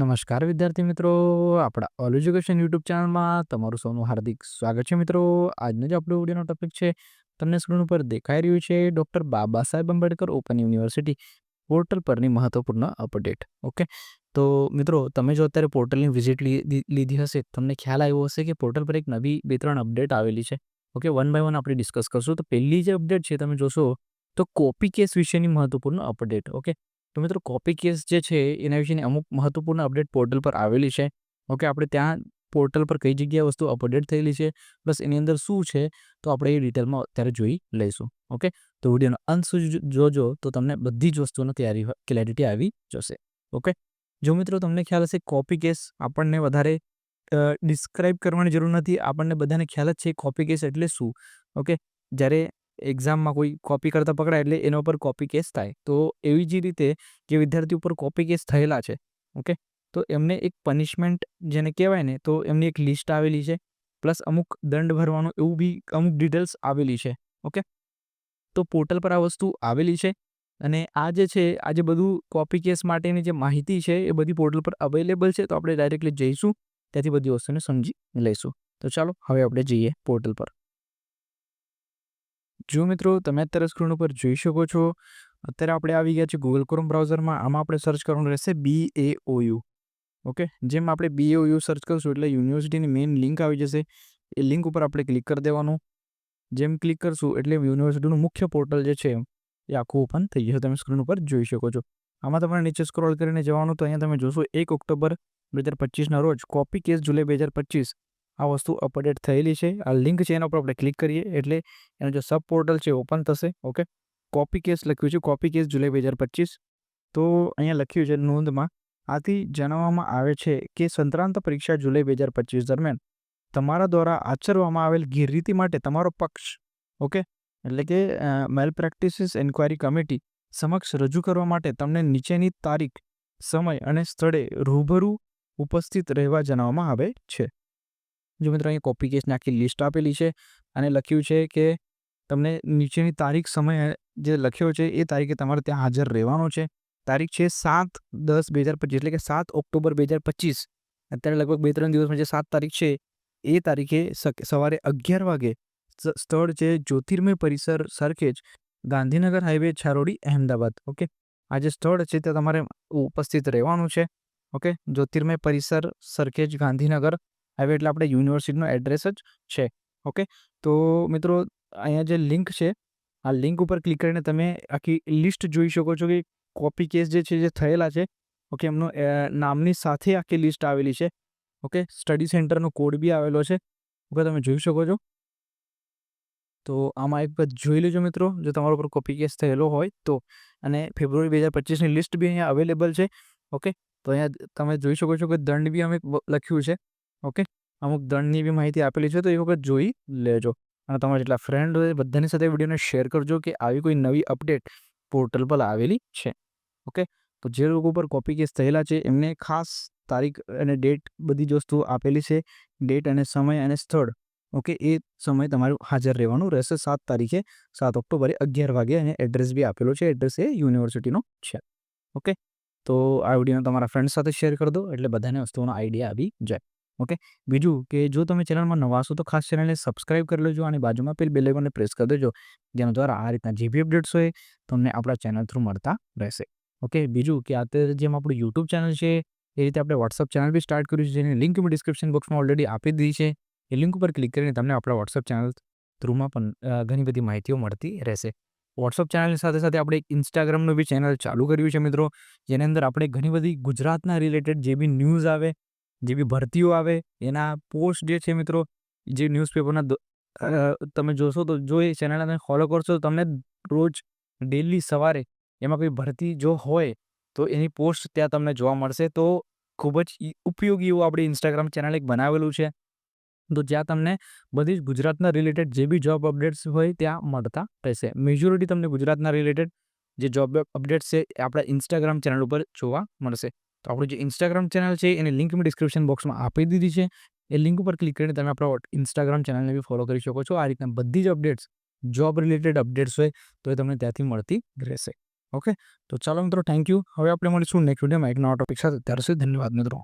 નમસ્કાર વિદ્યાર્થી મિત્રો, આપણા ઓલ એજ્યુકેશન યુટ્યુબ ચેનલમાં તમારું સૌનું હાર્દિક સ્વાગત છે મિત્રો. આજનો જે આપણો વિડીયોનો ટોપિક છે, તમને સ્ક્રીન ઉપર દેખાઈ રહ્યું છે doctor Baba Saheb Ambedkar open university portal પરની મહત્વપૂર્ણ અપડેટ ઓકે તો મિત્રો, તમે જો અત્યારે પોર્ટલની વિઝિટ લીધી હશે, તમને ખ્યાલ આવ્યો હશે કે પોર્ટલ પર એક નવી બે ત્રણ અપડેટ આવેલી છે. ઓકે વન બાય વન આપણે ડિસ્કસ કરશું. તો પહેલી જે અપડેટ છે, તમે જોશો, તો કોપી કેસ વિશેની મહત્વપૂર્ણ અપડેટ ઓકે તો મિત્રો કોપી કેસ જે છે, એના વિશેની અમુક મહત્વપૂર્ણ અપડેટ પોર્ટલ પર આવેલી છે. ઓકે, આપણે ત્યાં પોર્ટલ પર કઈ જગ્યાએ વસ્તુ અપડેટ થયેલી છે પ્લસ એની અંદર શું છે, તો આપણે એ ડિટેલમાં અત્યારે જોઈ લઈશું. ઓકે, તો વિડીયોનો અંત સુધી જોજો, તો તમને બધી જ વસ્તુનો તૈયારી ક્લેરિટી આવી જશે. ઓકે, જો મિત્રો તમને ખ્યાલ હશે કોપી કેસ આપણને વધારે ડિસ્ક્રાઇબ કરવાની જરૂર નથી. આપણને બધાને ખ્યાલ જ છે કોપી કેસ એટલે શું? ઓકે, જ્યારે એક્ઝામમાં કોઈ કોપી કરતા પકડાય એટલે એના ઉપર કોપી કેસ થાય. તો એવી જ રીતે જે વિદ્યાર્થી ઉપર કોપી કેસ થયેલા છે ઓકે તો એમને એક પનિશમેન્ટ જેને કહેવાય ને, તો એમની એક લિસ્ટ આવેલી છે પ્લસ અમુક દંડ ભરવાનું એવું બી અમુક ડિટેલ્સ આવેલી છે ઓકે તો પોર્ટલ પર આ વસ્તુ આવેલી છે અને આ જે છે, આ જે બધું કોપી કેસ માટેની જે માહિતી છે, એ બધી પોર્ટલ પર અવેલેબલ છે. તો આપણે ડાયરેક્ટલી જઈશું, ત્યાંથી બધી વસ્તુને સમજી લઈશું. તો ચાલો, હવે આપણે જઈએ પોર્ટલ પર. જો મિત્રો તમે અત્યારે સ્ક્રીન ઉપર જોઈ શકો છો, અત્યારે આપણે આવી ગયા છીએ ગૂગલ ક્રોમ બ્રાઉઝરમાં આમાં આપણે સર્ચ કરવાનું રહેશે બી એ ઓ ઓકે જેમ આપણે બી ઓ યુ સર્ચ કરશું એટલે યુનિવર્સિટીની મેઇન લિંક આવી જશે. એ લિંક ઉપર આપણે ક્લિક કરી દેવાનું. જેમ ક્લિક કરશું એટલે યુનિવર્સિટીનું મુખ્ય પોર્ટલ જે છે, એ આખું ઓપન થઈ જશે. તમે સ્ક્રીન ઉપર જોઈ શકો છો. આમાં તમારે નીચે સ્ક્રોલ કરીને જવાનું તો અહીંયા તમે જોશો એક ઓક્ટોબર બે હજાર પચીસના રોજ કોપી કેસ જુલાઈ બે હજાર પચીસ. આ વસ્તુ અપડેટ થયેલી છે. આ લિંક છે એના ઉપર આપણે ક્લિક કરીએ એટલે એનો જે સબ પોર્ટલ છે ઓપન થશે. ઓકે કોપી કેસ લખ્યું છે. કોપી કેસ જુલાઈ બે હજાર પચીસ. તો અહીંયા લખ્યું છે નોંધમાં આથી જણાવવામાં આવે છે કે સંતરાંત પરીક્ષા જુલાઈ બે હજાર પચીસ દરમિયાન તમારા દ્વારા આચરવામાં આવેલ ગેરરીતિ માટે તમારો પક્ષ ઓકે એટલે કે મેલ પ્રેક્ટિસિસ એન્ક્વાયરી કમિટી સમક્ષ રજૂ કરવા માટે તમને નીચેની તારીખ, સમય અને સ્થળે રૂબરૂ ઉપસ્થિત રહેવા જણાવવામાં આવે છે. જો મિત્રો અહીં કોપી કેસની આખી લિસ્ટ આપેલી છે અને લખ્યું છે કે તમને નીચેની તારીખ, સમય જે લખ્યો છે એ તારીખે તમારે ત્યાં હાજર રહેવાનો છે. તારીખ છે સાત દસ બે હજાર પચીસ એટલે કે સાત ઓક્ટોબર બે હજાર પચીસ. અત્યારે લગભગ બે ત્રણ દિવસમાં જે સાત તારીખ છે એ તારીખે સવારે અગિયાર વાગે સ્થળ છે જ્યોતિર્મય પરિસર સરખેજ ગાંધીનગર હાઈવે છારોડી, અહેમદાબાદ. ઓકે? આ જે સ્થળ છે તે તમારે ઉપસ્થિત રહેવાનું છે. ઓકે? જ્યોતિર્મય પરિસર સરખેજ ગાંધીનગર હવે એટલે આપણે યુનિવર્સિટીનો એડ્રેસ જ છે, ઓકે? તો મિત્રો, અહીંયા જે લિંક છે, આ લિંક ઉપર ક્લિક કરીને તમે આખી લિસ્ટ જોઈ શકો છો કે કોપી કેસ જે છે, જે થયેલા છે, ઓકે? એમનો નામની સાથે આખી લિસ્ટ આવેલી છે, ઓકે? સ્ટડી સેન્ટરનો કોડ બી આવેલો છે, ઓકે? તમે જોઈ શકો છો. તો આમાં એક વખત જોઈ લેજો મિત્રો, જો તમારા ઉપર કોપી કેસ થયેલો હોય તો. અને ફેબ્રુઆરી બે હજાર પચીસની લિસ્ટ બી અહીંયા અવેલેબલ છે, ઓકે? તો અહીંયા તમે જોઈ શકો છો કે દંડ બી અમે લખ્યું છે. ઓકે? અમુક દંડની બી માહિતી આપેલી છે, તો એ વખત જોઈ લેજો. અને તમારા જેટલા ફ્રેન્ડ હોય, બધાની સાથે વિડીયોને શેર કરજો કે આવી કોઈ નવી અપડેટ પોર્ટલ પર આવેલી છે. ઓકે? તો જે લોકો પર કોપી કેસ થયેલા છે, એમને ખાસ તારીખ અને ડેટ બધી જ વસ્તુ આપેલી છે ડેટ અને સમય અને સ્થળ. ઓકે? એ સમય તમારું હાજર રહેવાનું રહેશે. સાત તારીખે, સાત ઓક્ટોબરે અગિયાર વાગે અને એડ્રેસ બી આપેલો છે. એડ્રેસ એ યુનિવર્સિટીનો છે. ઓકે? તો આ વિડીયોને તમારા ફ્રેન્ડ સાથે શેર કરી દો, એટલે બધાને વસ્તુઓનો આઈડિયા આવી જાય. ઓકે? બીજું કે જો તમે ચેનલમાં નવા છો તો ખાસ ચેનલને સબસ્ક્રાઇબ કરી લેજો અને બાજુમાં પેલ બેલ પ્રેસ કરી દેજો. જેના દ્વારા આ રીતના જે બી અપડેટ્સ હોય તમને આપણા ચેનલ થ્રુ મળતા રહેશે. ઓકે? બીજું કે અત્યારે જેમ આપણું યુટ્યુબ ચેનલ છે, એ રીતે આપણે વોટ્સઅપ ચેનલ બી સ્ટાર્ટ કર્યું છે, જેની લિંક મેં ડિસ્ક્રિપ્શન બોક્સમાં ઓલરેડી આપી દીધી છે. એ લિંક ઉપર ક્લિક કરીને તમને આપણા વોટ્સઅપ ચેનલ થ્રુમાં પણ ઘણી બધી માહિતીઓ મળતી રહેશે. વોટ્સઅપ ચેનલની સાથે સાથે આપણે એક ઇન્સ્ટાગ્રામનું બી ચેનલ ચાલુ કર્યું છે મિત્રો. જેની અંદર આપણે ઘણી બધી ગુજરાતના રિલેટેડ જે બી ન્યૂઝ આવે જે બી ભરતીઓ આવે, એના પોસ્ટ જે છે મિત્રો, જે ન્યૂઝપેપરના તમે જોશો તો જો એ ચેનલને તમે ફોલો કરશો તો તમને રોજ ડેલી સવારે એમાં કોઈ ભરતી જો હોય, તો એની પોસ્ટ ત્યાં તમને જોવા મળશે. તો ખૂબ જ ઉપયોગી એવું આપણે ઇન્સ્ટાગ્રામ ચેનલ એક બનાવેલું છે. તો જ્યાં તમને બધી જ ગુજરાતના રિલેટેડ જે બી જોબ અપડેટ્સ હોય ત્યાં મળતા રહેશે. મેજોરિટી તમને ગુજરાતના રિલેટેડ જે જોબ અપડેટ્સ છે આપણા ઇન્સ્ટાગ્રામ ચેનલ ઉપર જોવા મળશે. તો આપણું જે ઇન્સ્ટાગ્રામ ચેનલ છે, એની લિંક મેં ડિસ્ક્રિપ્શન બોક્સમાં આપી દીધી છે. એ લિંક ઉપર ક્લિક કરીને તમે આપણા ઇન્સ્ટાગ્રામ ચેનલને બી ફોલો કરી શકો છો. આ રીતના બધી જ અપડેટ્સ જોબ રિલેટેડ અપડેટ્સ હોય, તો એ તમને ત્યાંથી મળતી રહેશે. ઓકે તો ચાલો મિત્રો થેન્ક યુ હવે આપણે મળીશું નેક્સ્ટ વિડીયોમાં એક નવા ટોપિક સાથે. ત્યાર સુધી ધન્યવાદ મિત્રો.